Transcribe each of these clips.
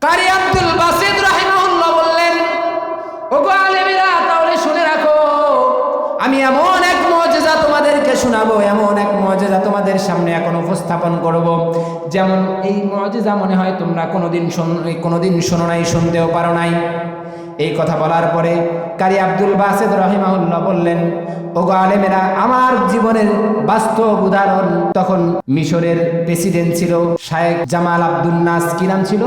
কারি Abdul Basit রাহিমাহুল্লাহ বললেন, ওগো আলেমেরা, তাহলে শুনে রাখো, আমি এমন এক মজেজা তোমাদেরকে শোনাবো, এমন এক মজেজা তোমাদের সামনে এখন উপস্থাপন করব। যেমন এই মজেজা মনে হয় তোমরা কোনোদিন শোন- কোনোদিন শোনো নাই, শুনতেও পারো নাই। এই কথা বলার পরে কারি আব্দুল বাসেদ রহিমাউল্লাহ বললেন, ওগো আলেমেরা, আমার জীবনের বাস্তব উদাহরণ তখন মিশরের প্রেসিডেন্ট ছিল শায়েখ জামাল আব্দুল নাস, কি নাম ছিল?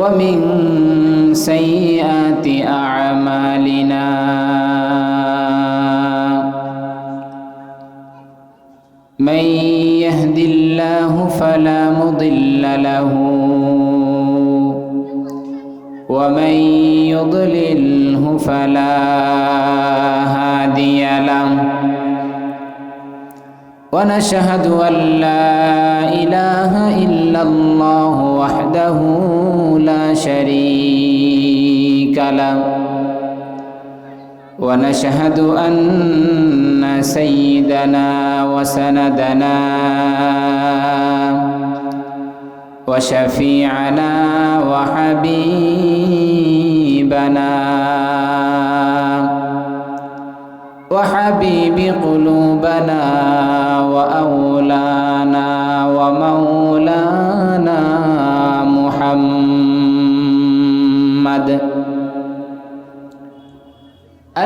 ومن سيئات أعمالنا من يهد الله فلا مضل له ومن يضلله فلا ونشهد أن لا إله إلا الله وحده لا شريك له. ونشهد أن سيدنا وسندنا وشفيعنا وحبيبنا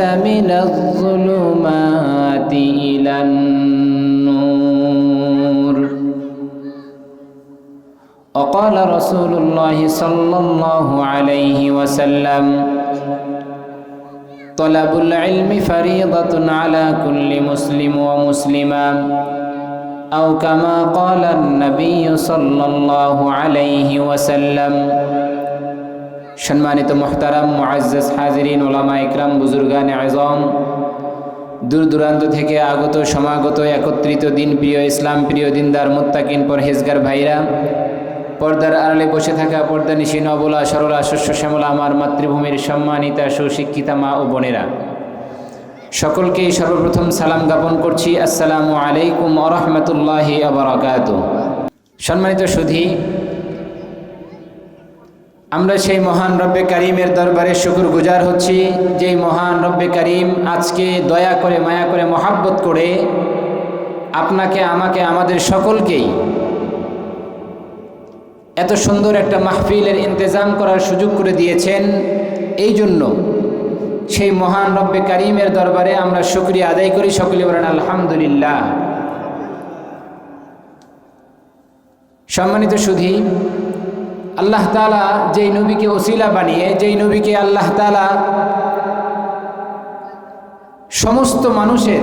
من الظلمات إلى النور. وقال رسول الله صلى الله عليه وسلم طلب العلم فريضة على كل مسلم ومسلمة أو كما قال النبي صلى الله عليه وسلم সম্মানিত মোহতারাম, মুআজ্জাজ হাজিরিন ওলামা ইকরাম, বুজুর্গান আজম দূর দূরান্ত থেকে আগত, সমাগত, একত্রিত দিন প্রিয় ইসলাম, প্রিয় দিনদার, মুত্তাকিন, পরহেজগার ভাইরা, পর্দার আড়ালে বসে থাকা পর্দা নিশি নবলা সরলা শস্য শ্যামলা, আমার মাতৃভূমির সম্মানিতা, সুশিক্ষিতা মা ও বোনেরা। সকলকেই সর্বপ্রথম সালাম জ্ঞাপন করছি। আসসালামু আলাইকুম আরহামতুল্লাহি আবরাকাত সম্মানিত সুধী আমরা সেই মহান রব্বে করিমের দরবারে শুকুর গুজার হচ্ছি, যেই মহান রব্বে করিম আজকে দয়া করে, মায়া করে, মহাব্বত করে আপনাকে, আমাকে, আমাদের সকলকেই এত সুন্দর একটা মাহফিলের ইন্তজাম করার সুযোগ করে দিয়েছেন। এই জন্য সেই মহান রব্বে করিমের দরবারে আমরা শুক্রিয়া আদায় করি। সকলে বলেন, আলহামদুলিল্লাহ। সম্মানিত সুধী আল্লাহ তালা যেই নবীকে ওসিলা বানিয়ে, যেই নবীকে আল্লাহ তালা সমস্ত মানুষের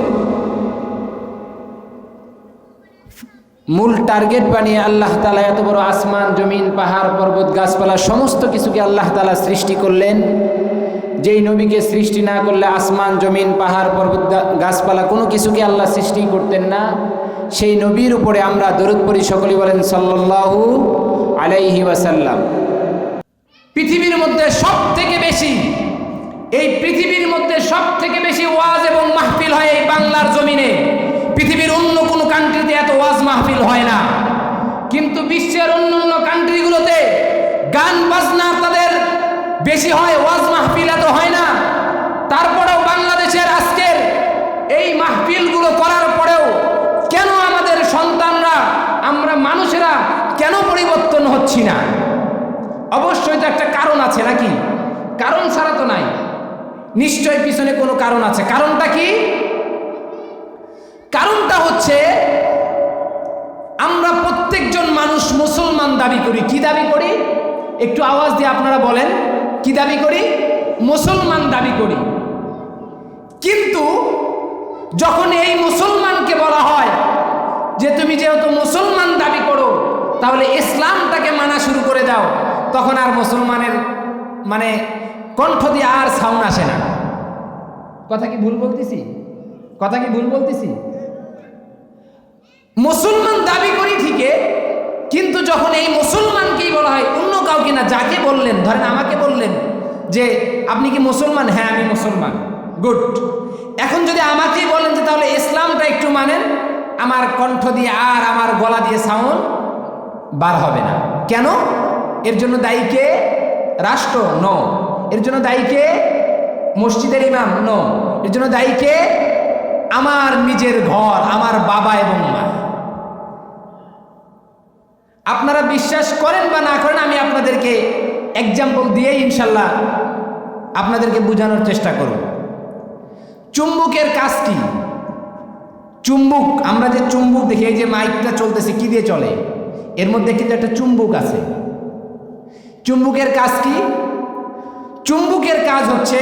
মূল টার্গেট বানিয়ে আল্লাহ তালা এত বড় আসমান, জমিন, পাহাড়, পর্বত, গাছপালা, সমস্ত কিছুকে আল্লাহ তালা সৃষ্টি করলেন। যেই নবীকে সৃষ্টি না করলে আসমান, জমিন, পাহাড়, পর্বত গাছপালা কোনো কিছুকে আল্লাহ সৃষ্টি করতেন না। সেই নবীর উপরে আমরা দরুদ পড়ি, সকলেই বলেন সাল্লাল্লাহু আলাইহি ওয়াসাল্লাম। পৃথিবীর মধ্যে সব থেকে বেশি, এই পৃথিবীর মধ্যে সব থেকে বেশি ওয়াজ এবং মাহফিল হয় এই বাংলার জমিনে। পৃথিবীর অন্য কোনো কান্ট্রিতে এত ওয়াজ মাহফিল হয় না। কিন্তু বিশ্বের অন্য অন্য কান্ট্রিগুলোতে গান, বাজনা তাদের বেশি হয়, ওয়াজ মাহফিল এত হয় না। তারপরেও বাংলাদেশের আজকের এই মাহফিলগুলো করার পরেও কেন আমাদের সন্তানরা আমরা মানুষেরা কেন পরিবর্তন হচ্ছি না? অবশ্যই তো একটা কারণ আছে নাকি? কারণ ছাড়া তো নাই। নিশ্চয় পিছনে কোনো কারণ আছে। কারণটা কি? কারণটা হচ্ছে, আমরা প্রত্যেকজন মানুষ মুসলমান দাবি করি। কি দাবি করি? একটু আওয়াজ দিয়ে আপনারা বলেন, কি দাবি করি? মুসলমান দাবি করি। কিন্তু যখন এই মুসলমানকে বলা হয় যে তুমি যেহেতু মুসলমান দাবি করো তাহলে ইসলামটাকে মানা শুরু করে দাও। তখন আর মুসলমানের মানে কণ্ঠ দিয়ে আর সাউন্ড আসে না। কথা কি ভুল বলতেছি? কথা কি ভুল বলতেছি? মুসলমান দাবি করি ঠিকই, কিন্তু যখন এই মুসলমানকেই বলা হয়, অন্য কাউকে না, যাকে বললেন, ধরেন আমাকে বললেন যে, আপনি কি মুসলমান? হ্যাঁ আমি মুসলমান। গুড এখন যদি আমাকেই বলেন যে, তাহলে ইসলামটা একটু মানেন, আমার কণ্ঠ দিয়ে আর আমার গলা দিয়ে সাউন্ড বার হবে না। কেন? এর জন্য দায়ীকে রাষ্ট্র ন এর জন্য দায়ীকে মসজিদের ইমাম ন এর জন্য দায়ীকে আমার নিজের ঘর, আমার বাবা এবং মা। আপনারা বিশ্বাস করেন বা না করেন, আমি আপনাদেরকে এক্সাম্পল দিয়ে ইনশাল্লাহ আপনাদেরকে বোঝানোর চেষ্টা করব। চুম্বকের কাজ কি? চুম্বুক, আমরা যে চুম্বুক দেখি, এই যে মাইকটা চলতেছে, কি দিয়ে চলে? এর মধ্যে কিন্তু একটা চুম্বুক আছে। চুম্বুকের কাজ কি? চুম্বুকের কাজ হচ্ছে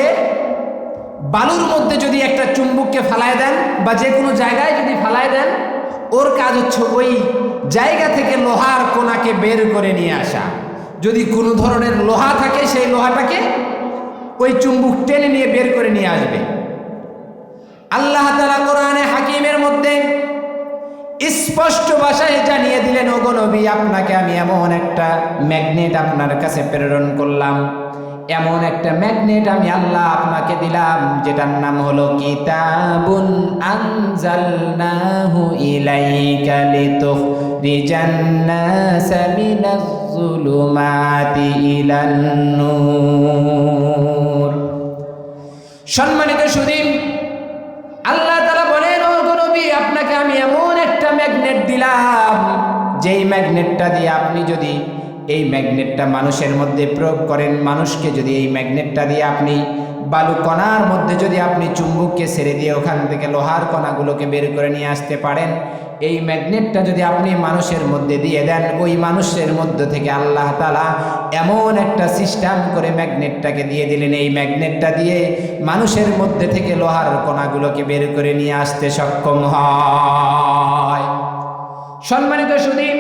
বালুর মধ্যে যদি একটা চুম্বুককে ফালায় দেন বা যে কোনো জায়গায় যদি ফালায় দেন, ওর কাজ হচ্ছে ওই জায়গা থেকে লোহার কোনাকে বের করে নিয়ে আসা। যদি কোনো ধরনের লোহা থাকে, সেই লোহাটাকে ওই চুম্বুক টেনে নিয়ে বের করে নিয়ে আসবে। আল্লাহ তালা কোরআনে হাকিমের মধ্যে স্পষ্ট ভাষায় জানিয়ে দিলেন, ওগো নবী, আপনাকে আমি এমন একটা ম্যাগনেট আপনার কাছে প্রেরণ করলাম। এমন একটা ম্যাগনেট আমি আল্লাহ আপনাকে দিলাম, যেটার নাম হলো কিতাবুন আনজালনাহু ইলাইকা লিতুখরিজান নাসা মিনাজ যুলুমাতি ইলান নূর। সম্মানিত সুদীপ, আল্লাহ তারা বলেন ও নবী, আপনাকে আমি এমন ম্যাগনেট দিলাম। যেই ম্যাগনেটটা দিয়ে আপনি যদি এই ম্যাগনেটটা মানুষের মধ্যে প্রয়োগ করেন, মানুষকে যদি এই ম্যাগনেটটা দিয়ে আপনি বালু কণার মধ্যে যদি আপনি চুম্বককে ছেড়ে দিয়ে ওখান থেকে লোহার কণাগুলোকে বের করে নিয়ে আসতে পারেন, এই ম্যাগনেটটা যদি আপনি মানুষের মধ্যে দিয়ে দেন, ওই মানুষের মধ্যে থেকে আল্লাহ তালা এমন একটা সিস্টেম করে ম্যাগনেটটাকে দিয়ে দিলেন। এই ম্যাগনেটটা দিয়ে মানুষের মধ্যে থেকে লোহার কণাগুলোকে বের করে নিয়ে আসতে সক্ষম হয় সম্মানিত সুদীন,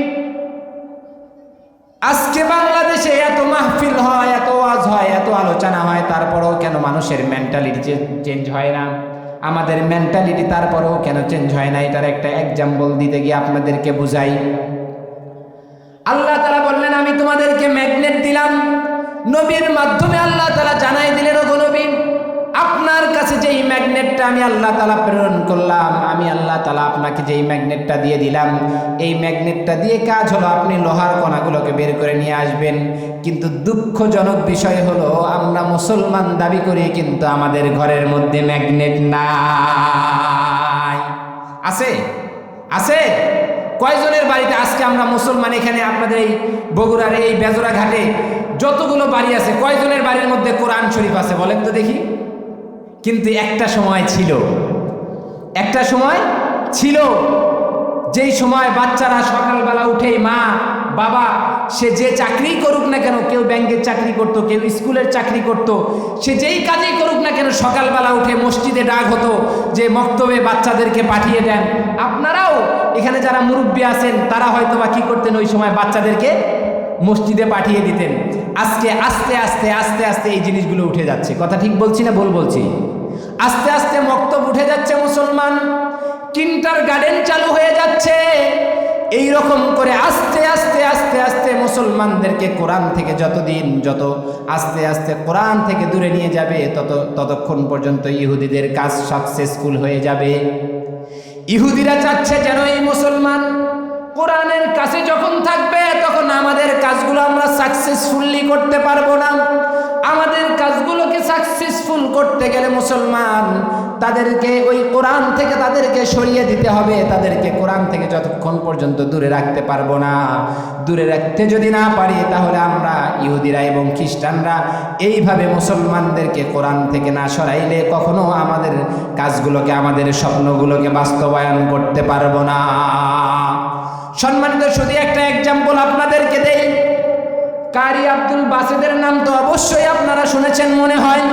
আজকে বাংলাদেশে এত মাহফিল হয়, এত ওয়াজ হয়, এত আলোচনা হয়, তারপরেও কেন মানুষের মেন্টালিটি চেঞ্জ হয় না? আমাদের মেন্টালিটি তারপরেও কেন চেঞ্জ হয় না? এটার একটা এক্সাম্পল দিতে গিয়ে আপনাদেরকে বুঝাই। আল্লাহ তালা বললেন, আমি তোমাদেরকে ম্যাগনেট দিলাম। নবীর মাধ্যমে আল্লাহ তালা জানাই দিলেন, ওগো নবী আপনার কাছে যেই ম্যাগনেটটা আমি আল্লাহ তালা প্রেরণ করলাম, আমি আল্লাহ তালা আপনাকে যেই ম্যাগনেটটা দিয়ে দিলাম, এই ম্যাগনেটটা দিয়ে কাজ হলো আপনি লোহার কণাগুলোকে বের করে নিয়ে আসবেন। কিন্তু দুঃখজনক বিষয় হলো, আমরা মুসলমান দাবি করি কিন্তু আমাদের ঘরের মধ্যে ম্যাগনেট নাই। আছে? আছে? কয়জনের বাড়িতে আজকে আমরা মুসলমান এখানে আপনাদের এই বগুড়ার এই বেজরা ঘাটে যতগুলো বাড়ি আছে, কয়জনের বাড়ির মধ্যে কোরআন শরীফ আছে বলেন তো দেখি। কিন্তু একটা সময় ছিল। একটা সময় ছিল যেই সময় বাচ্চারা সকালবেলা উঠেই মা, বাবা, সে যে চাকরি করুক না কেন, কেউ ব্যাংকের চাকরি করত, কেউ স্কুলের চাকরি করত, সে যেই কাজেই করুক না কেন সকালবেলা উঠে মসজিদে ডাক হতো যে মক্তবে বাচ্চাদেরকে পাঠিয়ে দেন। আপনারাও এখানে যারা মুরব্বী আছেন, তারা হয়তো বা কী করতেন ওই সময় বাচ্চাদেরকে মসজিদে পাঠিয়ে দিতেন। আজকে আস্তে আস্তে আস্তে আস্তে এই জিনিসগুলো উঠে যাচ্ছে। কথা ঠিক বলছি না ভুল বলছি? আস্তে আস্তে মক্তব উঠে যাচ্ছে মুসলমান। কিন্টার গার্ডেন চালু হয়ে যাচ্ছে। এই রকম করে আস্তে আস্তে আস্তে আস্তে মুসলমানদেরকে কোরআন থেকে যতদিন যত আস্তে আস্তে কোরআন থেকে দূরে নিয়ে যাবে, তত, ততক্ষণ পর্যন্ত ইহুদিদের কাজ সাকসেসফুল হয়ে যাবে। ইহুদিরা চাচ্ছে যেন এই মুসলমান কোরআনের কাছে যখন থাকবে তখন আমাদের কাজগুলো আমরা সাকসেসফুললি করতে পারব না। আমাদের কাজগুলোকে সাকসেসফুল করতে গেলে মুসলমান তাদেরকে ওই কোরআন থেকে তাদেরকে সরিয়ে দিতে হবে। তাদেরকে কোরআন থেকে যতক্ষণ পর্যন্ত দূরে রাখতে পারব না, দূরে রাখতে যদি না পারি, তাহলে আমরা ইহুদিরা এবং খ্রিস্টানরা এইভাবে মুসলমানদেরকে কোরআন থেকে না সরাইলে কখনো আমাদের কাজগুলোকে, আমাদের স্বপ্নগুলোকে বাস্তবায়ন করতে পারব না। সম্মানিত শুধু একটা এক্সাম্পল আপনাদেরকে দেই কারি আব্দুল বাসেদের নাম তো অবশ্যই আপনারা শুনেছেন, মনে হয়।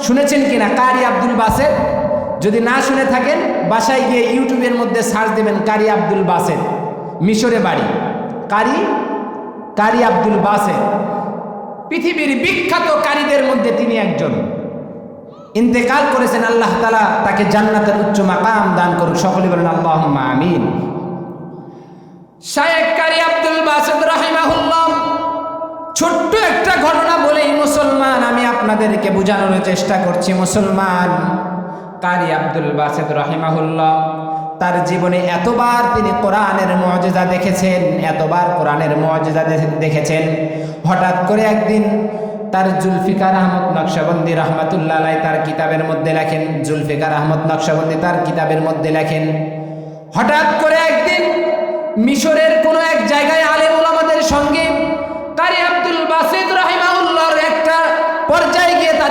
শুনেছেন কিনা? কারি আব্দুল বাসেদ? যদি না শুনে থাকেন, বাসায় গিয়ে ইউটিউবের মধ্যে সার্চ দেবেন কারি আব্দুল বাসেদ। মিশরে বাড়ি। কারি? কারি আব্দুল বাসেদ। পৃথিবীর বিখ্যাত কারীদের মধ্যে তিনি একজন। ইন্তেকাল করেছেন, আল্লাহ তালা তাকে জান্নাতের উচ্চ মাকাম দান করুন সকলে বলেন আল্লাহ আমিন। শায়েক কারি আব্দুল বাসেদ রাহিমাহুল্লাহ। ছোট্ট একটা ঘটনা বলেই মুসলমান, আমি আপনাদেরকে বোঝানোর চেষ্টা করছি। মুসলমান, কারি আব্দুল বাসেদ রাহিমাহুল্লাহ, তার জীবনে এতবার তিনি কোরআনের মজেজা দেখেছেন, এতবার কোরআনের মজেজা দেখেছেন। হঠাৎ করে একদিন তার জুলফিকার আহমদ নকশবন্দি রহমাতুল্লাহ তার কিতাবের মধ্যে লেখেন, জুলফিকার আহমদ নকশবন্দি তার কিতাবের মধ্যে লেখেন, হঠাৎ করে একদিন মিশরের কোনো এক জায়গায় আলেম ওলামাদের সঙ্গে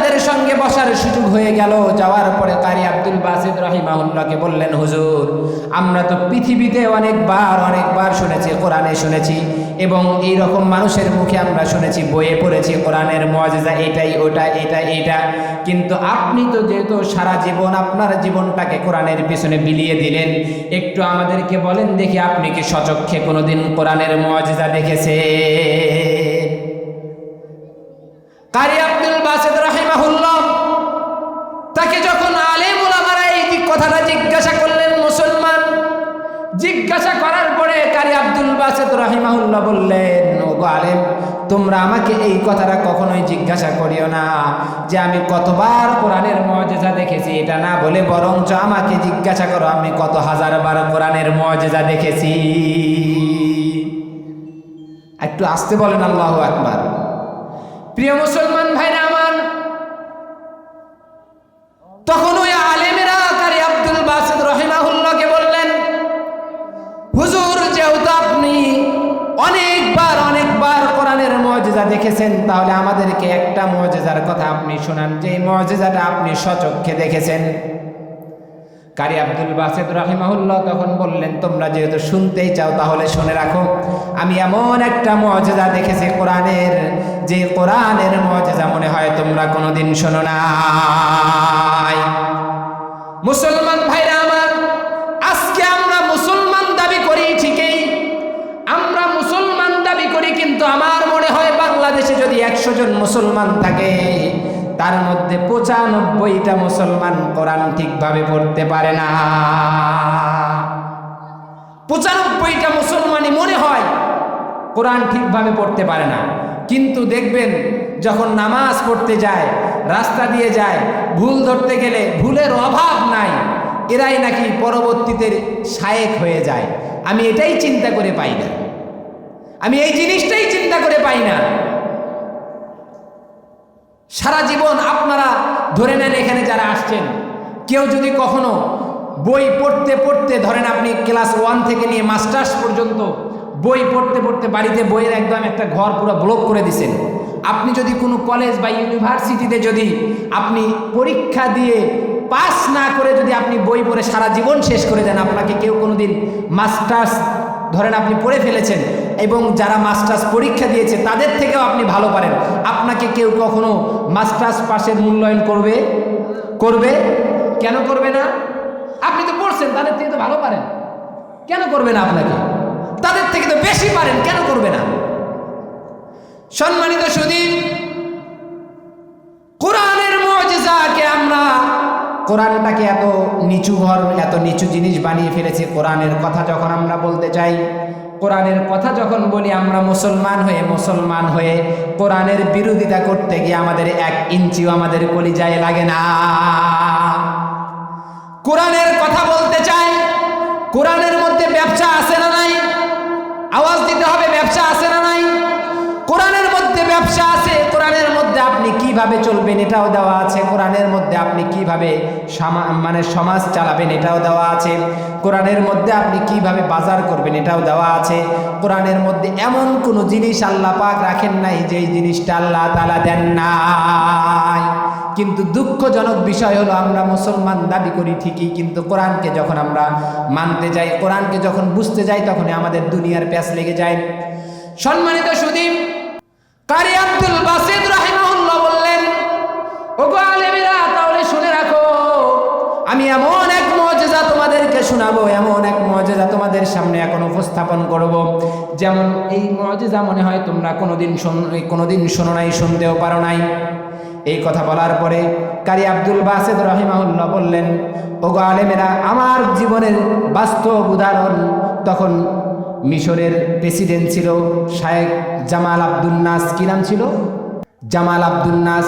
তাদের সঙ্গে বসার সুযোগ হয়ে গেল। যাওয়ার পরে কারি আব্দুল বাসিদ রাহিমাউল্লাহকে বললেন, হুজুর, আমরা তো পৃথিবীতে অনেকবার অনেকবার শুনেছি, কোরআনে শুনেছি এবং এই রকম মানুষের মুখে আমরা শুনেছি, বইয়ে পড়েছি, কোরআনের মজেজা এটাই, ওটা, এটা এটা। কিন্তু আপনি তো যেহেতু সারা জীবন আপনার জীবনটাকে কোরআনের পিছনে বিলিয়ে দিলেন, একটু আমাদেরকে বলেন দেখি আপনি কি সচক্ষে কোনোদিন কোরআনের মজেজা দেখেছে কারি তাকে যখন আলেম ওলামারা এই কথাটা জিজ্ঞাসা করলেন মুসলমান, জিজ্ঞাসা করার পরে কারি আব্দুল বাসেদ রাহিমাহুল্লাহ বললেন আলেম, তোমরা আমাকে এই কথাটা কখনোই জিজ্ঞাসা করিও না যে আমি কতবার কোরআনের মজেজা দেখেছি। এটা না বলে বরঞ্চ আমাকে জিজ্ঞাসা করো, আমি কত হাজার বার কোরআনের মজেজা দেখেছি। একটু আসতে বলেন আল্লাহ আকবার। প্রিয় মুসলমান ভাইরা তখন ওই আলেমেরা কারি আব্দুল বাসিদ রহিমাহুল্লাহকে বললেন, হুজুর, যেহেতু আপনি অনেকবার অনেকবার কোরআনের মজেজা দেখেছেন, তাহলে আমাদেরকে একটা মজেজার কথা আপনি শোনান যে মজেজাটা আপনি সচক্ষে দেখেছেন। কারি আব্দুল বাসেদ রাহিমাহুল্লাহ তখন বললেন, তোমরা যেহেতু শুনতেই চাও, তাহলে শুনে রাখো, আমি এমন একটা মজেজা দেখেছি কোরআনের, যে কোরআনের মজেজা মনে হয় তোমরা কোনোদিন শোনো নাই মুসলমান ভাইরা আমার, আজকে আমরা মুসলমান দাবি করি ঠিকই, আমরা মুসলমান দাবি করি কিন্তু আমার মনে হয় বাংলাদেশে যদি একশো জন মুসলমান থাকে, তার মধ্যে পঁচানব্বইটা মুসলমান কোরআন ঠিকভাবে পড়তে পারে না। পঁচানব্বইটা মুসলমানই মনে হয় কোরআন ঠিকভাবে পড়তে পারে না। কিন্তু দেখবেন যখন নামাজ পড়তে যায়, রাস্তা দিয়ে যায়, ভুল ধরতে গেলে ভুলের অভাব নাই, এরাই নাকি পরবর্তীতে শায়েক হয়ে যায়। আমি এটাই চিন্তা করে পাই না। আমি এই জিনিসটাই চিন্তা করে পাই না। সারা জীবন আপনারা ধরে নেন এখানে যারা আসছেন, কেউ যদি কখনো বই পড়তে পড়তে ধরেন আপনি ক্লাস ওয়ান থেকে নিয়ে মাস্টার্স পর্যন্ত বই পড়তে পড়তে বাড়িতে বইয়ের একদম একটা ঘর পুরো ব্লক করে দিছেন। আপনি যদি কোনো কলেজ বা ইউনিভার্সিটিতে যদি আপনি পরীক্ষা দিয়ে পাস না করে যদি আপনি বই পড়ে সারা জীবন শেষ করে দেন, আপনাকে কেউ কোনোদিন মাস্টার্স ধরেন আপনি পড়ে ফেলেছেন এবং যারা মাস্টার্স পরীক্ষা দিয়েছে, তাদের থেকেও আপনি ভালো পারেন। আপনাকে কেউ কখনো মাস্টার্স পাশের মূল্যায়ন করবে? করবে? কেন করবে না? আপনি তো পড়ছেন, তাদের থেকে তো ভালো পারেন। কেন করবে না আপনাকে? তাদের থেকে তো বেশি পারেন, কেন করবে না? সম্মানিত সুদীপ, কোরআনের মজেজাকে আমরা কোরআনটাকে এত নিচু ঘর, এত নিচু জিনিস বানিয়ে ফেলেছে কোরআনের কথা যখন আমরা বলতে চাই, কোরআনের কথা যখন বলি আমরা মুসলমান হয়ে মুসলমান হয়ে কোরআনের বিরোধিতা করতে গিয়ে আমাদের এক ইঞ্চিও আমাদের কলিজায় লাগে না। কোরআনের কথা বলতে চাই আওয়াজ দিতে হবে, ব্যবসা আছে না নাই? কোরআনের মধ্যে ব্যবসা আছে, কোরআনের মধ্যে আপনি কীভাবে চলবেন এটাও দেওয়া আছে, কোরআনের মধ্যে আপনি কীভাবে মানে সমাজ চালাবেন এটাও দেওয়া আছে, কোরআনের মধ্যে আপনি কীভাবে বাজার করবেন এটাও দেওয়া আছে, কোরআনের মধ্যে এমন কোনো জিনিস আল্লাহ পাক রাখেন নাই যেই জিনিসটা আল্লাহ তালা দেন নাই। কিন্তু দুঃখজনক বিষয় হলো, আমরা মুসলমান দাবি করি ঠিকই, কিন্তু কোরআনকে যখন আমরা মানতে যাই, কোরআনকে যখন বুঝতে যাই, তখনই আমাদের দুনিয়ার প্যাস লেগে যায়। সম্মানিত সুদীপ, কারি আব্দুল বাসিদ রাহিমাহুল্লাহ বললেন, ওগো আলেমেরা, তাহলে শুনে রাখো, আমি এমন এক মজেজা তোমাদেরকে শোনাবো, এমন এক মজেজা তোমাদের সামনে এখন উপস্থাপন করব, যেমন এই মজেজা মনে হয় তোমরা কোনোদিন শোন- কোনোদিন শোনো নাই, শুনতেও পারো নাই। এই কথা বলার পরে কারি আব্দুল বাসেদ রহিমাহুল্লাহ বললেন, ওগো আলেমেরা, আমার জীবনের বাস্তব উদাহরণ। তখন মিশরের প্রেসিডেন্ট ছিল শায়েক জামাল আব্দুল নাস। কি নাম ছিল? জামাল আব্দুল নাস।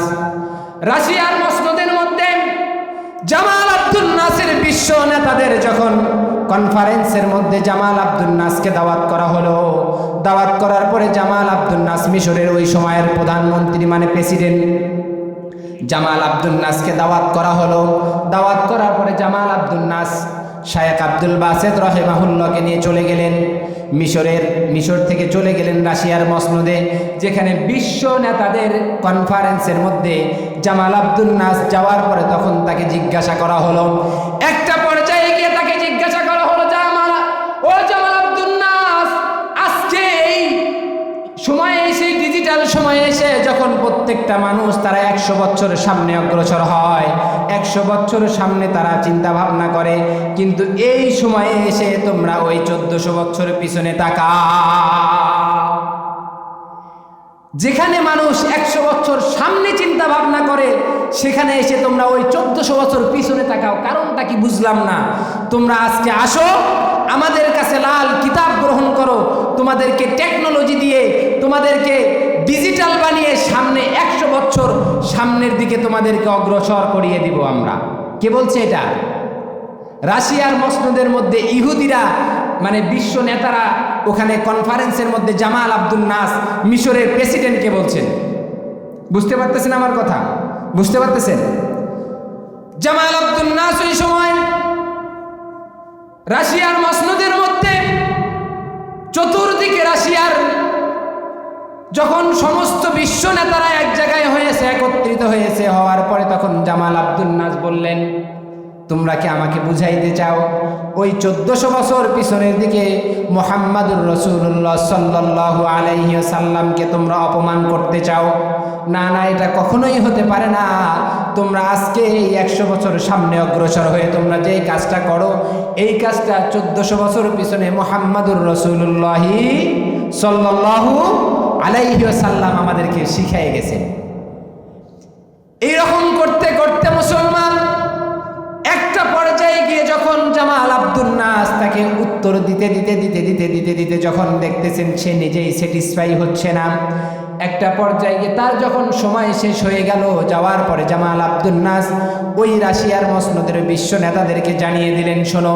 রাশিয়ার মসনদের মধ্যে জামাল আব্দুল নাসের বিশ্ব নেতাদের যখন কনফারেন্সের মধ্যে জামাল আব্দুল নাসকে দাওয়াত করা হলো, দাওয়াত করার পরে জামাল আব্দুল নাস মিশরের ওই সময়ের প্রধানমন্ত্রী মানে প্রেসিডেন্ট জামাল আব্দুল নাসকে দাওয়াত করা হলো। দাওয়াত করার পরে জামাল আব্দুল নাস শায়েক আব্দুল বাসেদ রহেমাহুল্লাহকে নিয়ে চলে গেলেন। মিশরের, মিশর থেকে চলে গেলেন রাশিয়ার মসনদে, যেখানে বিশ্ব নেতাদের কনফারেন্সের মধ্যে জামাল আব্দুল নাস যাওয়ার পরে তখন তাকে জিজ্ঞাসা করা হলো। একটা প্রত্যেকটা মানুষ তারা একশো বছর সামনে অগ্রসর হয়। একশো বছর সামনে তারা চিন্তা ভাবনা করে, কিন্তু এই সময়ে এসে তোমরা ওই চোদ্দশো বছর পিছনে তাকা যেখানে মানুষ একশো বছর সামনে চিন্তা ভাবনা করে, সেখানে এসে তোমরা ওই চোদ্দশো বছর পিছনে তাকাও। কারণটা কি বুঝলাম না। তোমরা আজকে আসো, আমাদের কাছে লাল কিতাব গ্রহণ করো, তোমাদেরকে টেকনোলজি দিয়ে, তোমাদেরকে ডিজিটাল বানিয়ে সামনে একশো বছর সামনের দিকে তোমাদেরকে অগ্রসর করিয়ে দিব আমরা। কে বলছে এটা? রাশিয়ার মসনদের মধ্যে ইহুদিরা মানে বিশ্ব নেতারা ওখানে কনফারেন্সের মধ্যে জামাল আব্দুল নাস মিশরের প্রেসিডেন্টকে বলছেন? বুঝতে পারতেছেন আমার কথা? বুঝতে পারতেছেন? জামাল আব্দুল নাস ওই সময় রাশিয়ার মসনদের মধ্যে চতুর্দিকে রাশিয়ার যখন সমস্ত বিশ্ব নেতারা এক জায়গায় হয়েছে, একত্রিত হয়েছে, হওয়ার পরে তখন জামাল আব্দুল নাস বললেন, তোমরা কি আমাকে বুঝাইতে চাও? ওই চোদ্দশো বছর পিছনের দিকে মোহাম্মদুর রসুল্লাহ সাল্লাহ আলাইহি সাল্লামকে তোমরা অপমান করতে চাও? না না, এটা কখনোই হতে পারে না। তোমরা আজকে এই একশো বছর সামনে অগ্রসর হয়ে তোমরা যেই কাজটা করো, এই কাজটা চোদ্দশো বছর পিছনে মোহাম্মদুর রসুল্লাহি সাল্লাহু আলাইহি সাল্লাম আমাদেরকে শিখাই গেছেন। এইরকম করতে করতে মুসলমান একটা পর্যায়ে গিয়ে যখন জামাল আব্দুল নাস তাকে উত্তর দিতে দিতে দিতে দিতে দিতে দিতে যখন দেখতেছেন সে নিজেই স্যাটিসফাই হচ্ছে না, একটা পর্যায়ে গিয়ে তার যখন সময় শেষ হয়ে গেল, যাওয়ার পরে জামাল আব্দুল নাস ওই রাশিয়ার মসনদের বিশ্ব নেতাদেরকে জানিয়ে দিলেন, শোনো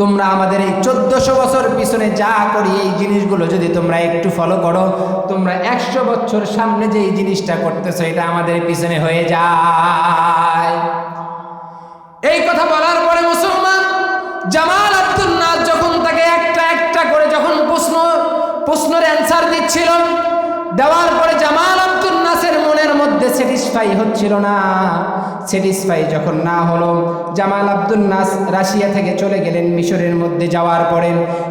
তোমরা আমাদের এই চোদ্দশো বছর পিছনে যা করি, এই জিনিসগুলো যদি তোমরা একটু ফলো করো, তোমরা একশো বছর সামনে যে এই জিনিসটা করতেছো, এটা আমাদের পিছনে হয়ে যায়। এই কথা বলার পরে মুসলমান জামাল আব্দুল নাস যখন তাকে একটা একটা করে যখন প্রশ্ন, প্রশ্নের অ্যান্সার দিচ্ছিল, দেওয়ার পরে জামাল মধ্যে স্যাটিসফাই হচ্ছিল না। স্যাটিসফাই যখন না হলো, জামাল আব্দুল নাস রাশিয়া থেকে চলে গেলেন মিশরের মধ্যে যাওয়ার পরে।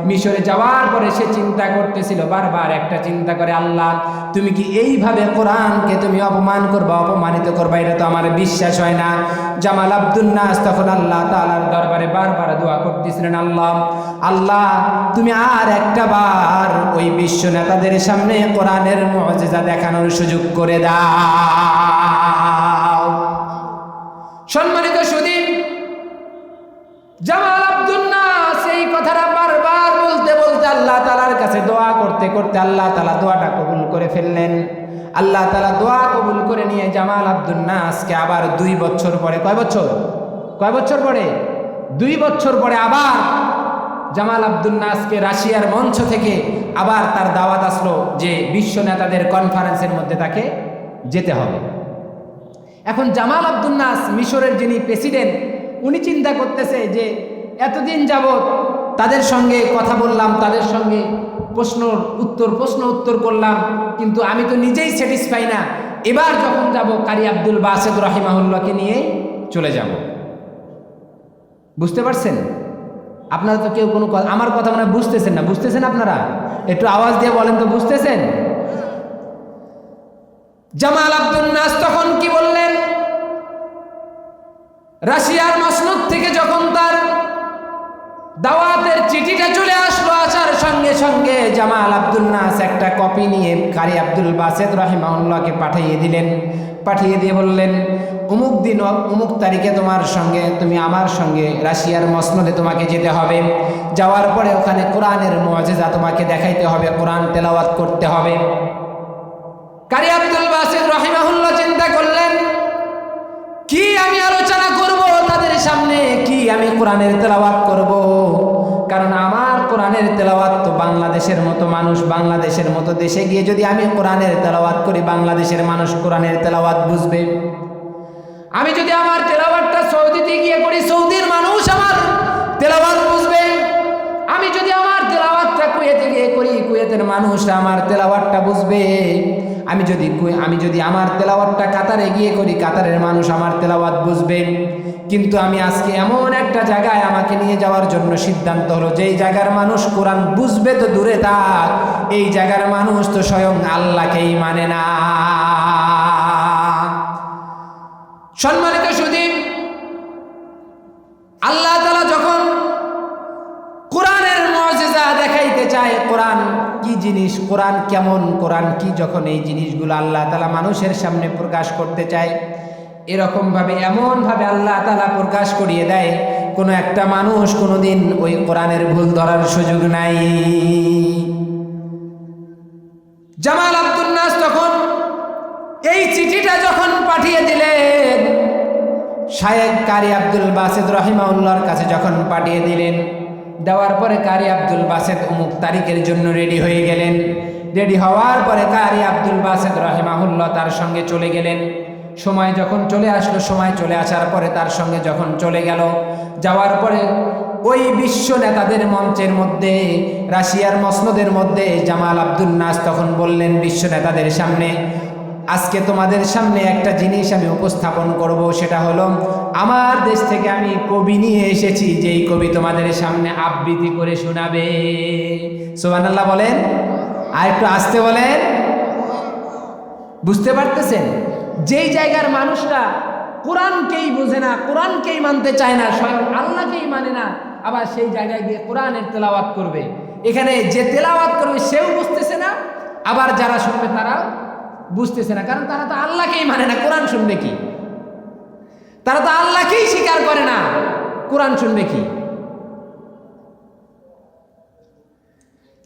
মিশরে যাওয়ার পরে সে চিন্তা করতেছিল, বারবার একটা চিন্তা করে, আল্লাহ, তুমি কি এইভাবে কোরআনকে তুমি অপমান করবা, অপমানিত করবা? এটা তো আমার বিশ্বাস হয় না। জামাল আব্দুল নাস তখন আল্লাহ তালার দরবারে বারবার দোয়া করতেছিলেন, আল্লাহ আল্লাহ, তুমি আর একটা বার ওই বিশ্ব নেতাদের সামনে কোরআনের মজেজা দেখানোর সুযোগ করে দাও। দাও সম্মানিত সুদীপ, জামাল আব্দুল্লাহ সেই কথাটা বারবার বলতে বলতে আল্লাহ তালার কাছে দোয়া করতে করতে আল্লাহ তালা দোয়াটা কবুল করে ফেললেন। আল্লাহ তালা দোয়া কবুল করে নিয়ে জামাল আব্দুল্না আজকে আবার দুই বছর পরে, কয় বছর? কয় বছর পরে? দুই বছর পরে আবার জামাল আব্দুল্নাসকে রাশিয়ার মঞ্চ থেকে আবার তার দাওয়াত আসলো যে বিশ্ব নেতাদের কনফারেন্সের মধ্যে তাকে যেতে হবে। এখন জামাল আব্দুল নাস মিশরের যিনি প্রেসিডেন্ট, উনি চিন্তা করতেছে যে এতদিন যাবৎ তাদের সঙ্গে কথা বললাম, তাদের সঙ্গে প্রশ্ন উত্তর প্রশ্ন উত্তর করলাম, কিন্তু আমি তো নিজেই স্যাটিসফাই না। এবার যখন যাব, কারি আব্দুল বাসেদ রহিমাহুল্লাহকে নিয়ে চলে যাব। বুঝতে পারছেন? আপনারা তো কেউ কোনো আমার কথা মনে বুঝতেছেন না। বুঝতেছেন আপনারা? একটু আওয়াজ দিয়ে বলেন তো, বুঝতেছেন? জামাল আব্দুল নাস তখন কি বললেন? রাশিয়ার মসনুদ থেকে যখন তার দাওয়াতের চিঠিটা চলে আসলো আসার সঙ্গে সঙ্গে জামাল আব্দুল নাস একটা কপি নিয়ে কারি আব্দুল বাসেদ রহিমাউল্লাহকে পাঠিয়ে দিলেন। পাঠিয়ে দিয়ে বললেন, অমুক দিন, অমুক তারিখে তোমার সঙ্গে, তুমি আমার সঙ্গে রাশিয়ার মসনদে তোমাকে যেতে হবে। যাওয়ার পরে ওখানে কোরআনের মজেজা তোমাকে দেখাইতে হবে, কোরআন তেলাওয়াত করতে হবে। কারি আব্দুল বাসিদ রহিমাহুল্লাহ চিন্তা করলেন, কি আমি আলোচনা করব, তাদের সামনে কি আমি কোরআনের তেলাওয়াত করব? কারণ আমার কোরআনের তেলাওয়াত তো বাংলাদেশের মতো মানুষ, বাংলাদেশের মতো দেশে গিয়ে যদি আমি কোরআনের তেলাওয়াত করি, বাংলাদেশের মানুষ কোরআনের তেলাওয়াত বুঝবে। আমি যদি আমার তেলাওয়াতটা সৌদিতে গিয়ে করি, সৌদির মানুষ আমার তেলাওয়াত বুঝবে। আমি যদি আমার তেলাওয়াতটা কুয়েতে গিয়ে করি, কুয়েতের মানুষ আমার তেলাওয়াতটা বুঝবে। আমি যদি আমি যদি আমার তেলাওয়াতটা কাতারে গিয়ে করি, কাতারের মানুষ আমার তেলাওয়াত বুঝবে কিন্তু আমি আজকে এমন একটা জায়গায় আমাকে নিয়ে যাওয়ার জন্য সিদ্ধান্ত হলো, যেই জায়গার মানুষ কোরআন বুঝবে তো দূরে থাক, এই জায়গার মানুষ তো স্বয়ং আল্লাহকেই মানে না। সম্মানিত সুদীপ, আল্লাহ তালা যখন কোরআনের মজেজা দেখাইতে চায়, কোরআন কি জিনিস, কোরআন কেমন? কোরআন কি যখন এই জিনিসগুলো আল্লাহ তালা মানুষের সামনে প্রকাশ করতে চায়? এরকমভাবে, এমনভাবে আল্লাহ তালা প্রকাশ করিয়ে দেয়, কোনো একটা মানুষ কোনোদিন ওই কোরআনের ভুল ধরার সুযোগ নাই। জামাল আব্দুল নাস তখন এই চিঠিটা যখন পাঠিয়ে দিলেন, শায়েক কারি আব্দুল বাসেদ রহিমাউল্লাহর কাছে যখন পাঠিয়ে দিলেন দেওয়ার পরে কারি আব্দুল বাসেদ অমুক তারিখের জন্য রেডি হয়ে গেলেন। রেডি হওয়ার পরে কারি আব্দুল বাসেদ রহিমাহুল্লাহ তার সঙ্গে চলে গেলেন। সময় যখন চলে আসলো, সময় চলে আসার পরে তার সঙ্গে যখন চলে গেল, যাওয়ার পরে ওই বিশ্ব নেতাদের মঞ্চের মধ্যে, রাশিয়ার মসনদের মধ্যে জামাল আব্দুল নাস তখন বললেন, বিশ্ব নেতাদের সামনে আজকে তোমাদের সামনে একটা জিনিস আমি উপস্থাপন করব, সেটা হলো, আমার দেশ থেকে আমি কবি নিয়ে এসেছি, যেই কবি তোমাদের সামনে আবৃত্তি করে শোনাবে। সোহান আল্লাহ বলেন? আর একটু আসতে বলেন। বুঝতে পারতেছেন? যেই জায়গার মানুষরা কোরআনকেই বোঝে না, কোরআনকেই মানতে চায় না, স্বয়ং আল্লাহকেই মানে না, আবার সেই জায়গায় গিয়ে কোরআনের তেলাওয়াত করবে। এখানে যে তেলাওয়াত করবে সেও বুঝতেছে না, আবার যারা শুনবে তারাও বুঝতেছে না, কারণ তারা তো আল্লাহকেই মানে না, কোরআন শুনবে কি? তারা তো আল্লাহকেই স্বীকার করে না, কোরআন শুনবে কি?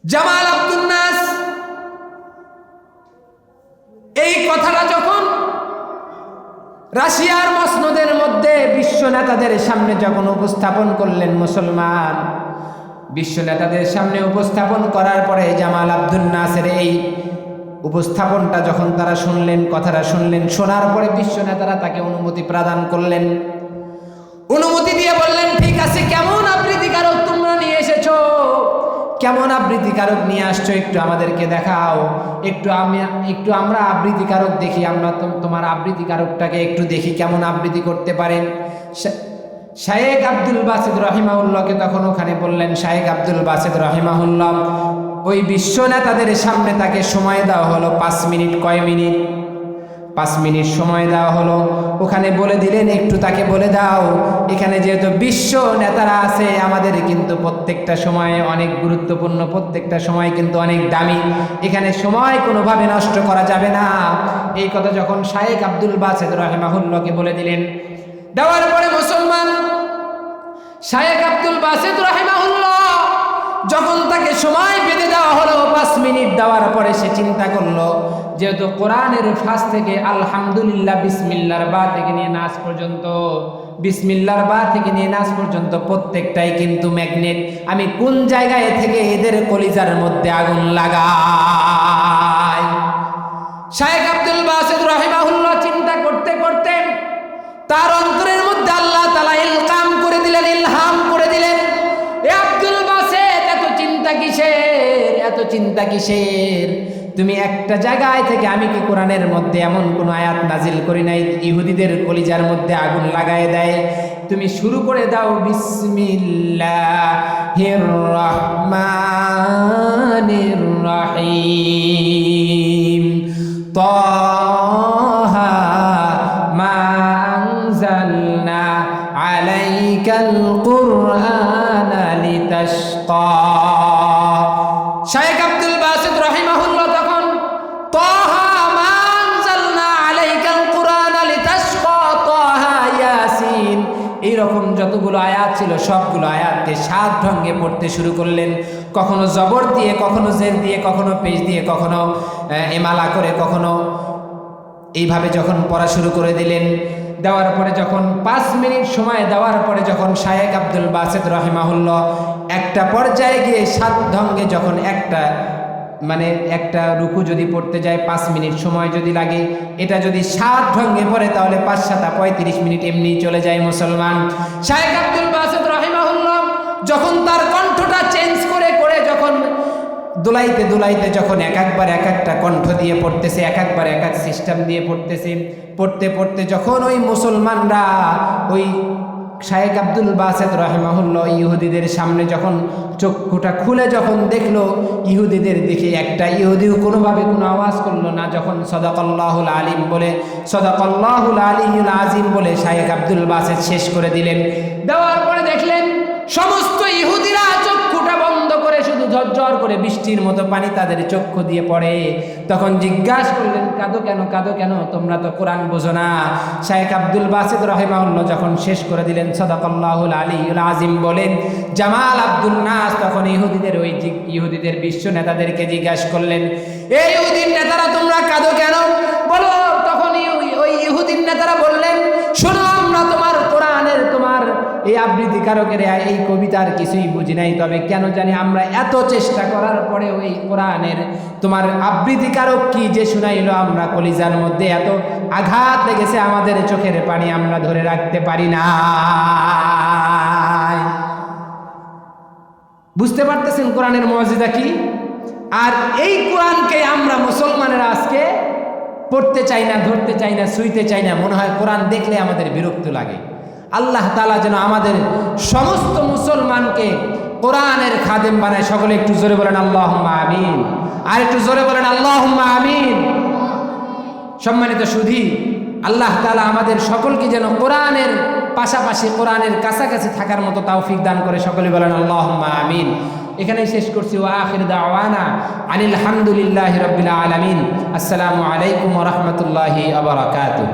জামাল আব্দুল নাস, এই কথাটা যখন রাশিয়ার মসনদের মধ্যে বিশ্ব নেতাদের সামনে যখন উপস্থাপন করলেন মুসলমান, বিশ্ব নেতাদের সামনে উপস্থাপন করার পরে জামাল আব্দুল নাসের এই উপস্থাপনটা যখন তারা শুনলেন, কথাটা শুনলেন, শোনার পরে বিশ্ব নেতারা তাকে অনুমতি প্রদান করলেন। অনুমতি দিয়ে বললেন, ঠিক আছে, কেমন আবৃত্তিকারক তোমরা নিয়ে এসেছ? কেমন আবৃত্তিকারক নিয়ে আসছো একটু আমাদেরকে দেখাও। একটু আমি, একটু আমরা আবৃত্তিকারক দেখি, আমরা তোমার আবৃত্তিকারকটাকে একটু দেখি, কেমন আবৃত্তি করতে পারেন। শায়েক আব্দুল বাসিদ রহিমাউল্লাহকে তখন ওখানে বললেন, শায়েক আব্দুল বাসিদ রহিমাহুল্লাহ ওই বিশ্ব নেতাদের সামনে তাকে সময় দেওয়া হলো পাঁচ মিনিট, কয় মিনিট? পাঁচ মিনিট সময় দেওয়া হলো। ওখানে বলে দিলেন, একটু তাকে বলে দাও। এখানে যেহেতু বিশ্ব নেতারা আছে, আমাদের কিন্তু প্রত্যেকটা সময় অনেক গুরুত্বপূর্ণ, প্রত্যেকটা সময় কিন্তু অনেক দামি। এখানে সময় কোনোভাবে নষ্ট করা যাবে না। এই কথা যখন শায়েক আব্দুল বাসেদ রহেমাহুল্লাহকে বলে দিলেন, দেওয়ার পরে মুসলমান শায়েক আব্দুল বাসেদ রহেমাহুল্লাহ যখন তাকে সময় বেঁধে দেওয়া হলো, পাঁচ মিনিট দেওয়ার পরে সে চিন্তা করল, যেহেতু কোরআনের ফাঁস থেকে আলহামদুলিল্লাহ বিসমিল্লার বা থেকে নিয়ে নাচ পর্যন্ত, বিসমিল্লার বা থেকে নিয়ে নাচ পর্যন্ত প্রত্যেকটাই কিন্তু ম্যাগনেট। আমি কোন জায়গায় থেকে এদের কলিজার মধ্যে আগুন লাগাই? শায়েখ আব্দুল বাসিদ রহিমাহুল্লাহ চিন্তা করতে করতে তার অন্তরের এত চিন্তা কিসের? তুমি একটা জায়গায় থেকে আমি কি কোরআনের মধ্যে এমন কোনো আয়াত নাজিল করি নাই? ইহুদিদের কলিজার মধ্যে আগুন লাগায় দেয়। তুমি শুরু করে দাও, বিসমিল্লাহ রহিম। তাহা মা আনজালনা ছিল সবগুলো আয়াতকে সাত ঢঙ্গে পড়তে শুরু করলেন। কখনো জবর দিয়ে, কখনো জের দিয়ে, কখনো পেজ দিয়ে, কখনো এমালা করে, কখনো এইভাবে যখন পড়া শুরু করে দিলেন। দেওয়ার পরে যখন পাঁচ মিনিট সময় দেওয়ার পরে যখন শায়েক আব্দুল বাসেদ রহিমাহুল্লাহ একটা পর্যায়ে গিয়ে সাত ঢঙ্গে যখন একটা মানে একটা রুকু যদি পড়তে যায়, পাঁচ মিনিট সময় যদি লাগে, এটা যদি সাত ঢঙ্গে পড়ে, তাহলে পাঁচ সাতা পঁয়ত্রিশ মিনিট এমনি চলে যায় মুসলমান। শায়েক আব্দুল যখন তার কণ্ঠটা চেঞ্জ করে করে যখন দুলাইতে দুলাইতে যখন এক একবার এক একটা কণ্ঠ দিয়ে পড়তেছে, এক একবার এক এক সিস্টেম দিয়ে পড়তেছে, পড়তে পড়তে যখন ওই মুসলমানরা ওই শায়েক আব্দুল বাসেদ রহমাহুল্লাহ ইহুদিদের সামনে যখন চক্ষুটা খুলে যখন দেখল, ইহুদিদের দেখে একটা ইহুদিও কোনোভাবে কোনো আওয়াজ করল না, যখন সদাকল্লাহুল আলিম বলে, সদাকল্লাহুল আলিমুল আজিম বলে শায়েক আব্দুল বাসেদ শেষ করে দিলেন। দেওয়ার পরে দেখলেন সমস্ত ইহুদিরা চক্ষুটা বন্ধ করে শুধু ঝরঝর করে বৃষ্টির মতো পানি তাদের চক্ষু দিয়ে পড়ে। তখন জিজ্ঞাসা করলেন, কাঁদো কেন কাঁদো কেন? তোমরা তো কোরআন বোঝো না। শায়েখ আব্দুল বাসিদ রহিমাউল্লাহ যখন শেষ করে দিলেন, সদাকল্লাহুল আলী আজিম বলেন, জামাল আব্দুল নাস তখন ইহুদিদের ওই ইহুদিদের বিশ্ব নেতাদেরকে জিজ্ঞাসা করলেন এই ইহুদিন নেতারা তোমরা কাঁদো কেন? বলো এই আবৃত্তিকারকের এই কবিতার কিছুই বুঝি নাই। তবে কেন জানি আমরা এত চেষ্টা করার পরেও এই কোরআনের তোমার আবৃত্তিকারক কি যে শুনাইলো আমরা কলিজার মধ্যে এত আঘাত লেগেছে আমাদের চোখের পানি আমরা ধরে রাখতে পারি না বুঝতে পারতেছেন কোরআনের মর্যাদা কি? আর এই কোরআনকে আমরা মুসলমানেরা আজকে পড়তে চাই না, ধরতে চাই না, শুইতে চাই না। মনে হয় কোরআন দেখলে আমাদের বিরক্ত লাগে। আল্লাহ তালা যেন আমাদের সমস্ত মুসলমানকে কোরআনের খাদেম বানায়। সকলে একটু জোরে বলেন আল্লাহ আমিন। আর একটু জোরে বলেন আল্লাহ আমিন। সম্মানিত সুধী, আল্লাহ তালা আমাদের সকলকে যেন কোরআনের পাশাপাশি কোরআনের কাছাকাছি থাকার মতো তৌফিক দান করে। সকলে বলেন আল্লাহ আমিন। এখানেই শেষ করছি। ও আখির দাওয়ানা আনিল হামদুলিল্লাহ রবিল আলমিন। আসসালামু আলাইকুম রহমতুল্লাহি আবরাকাতু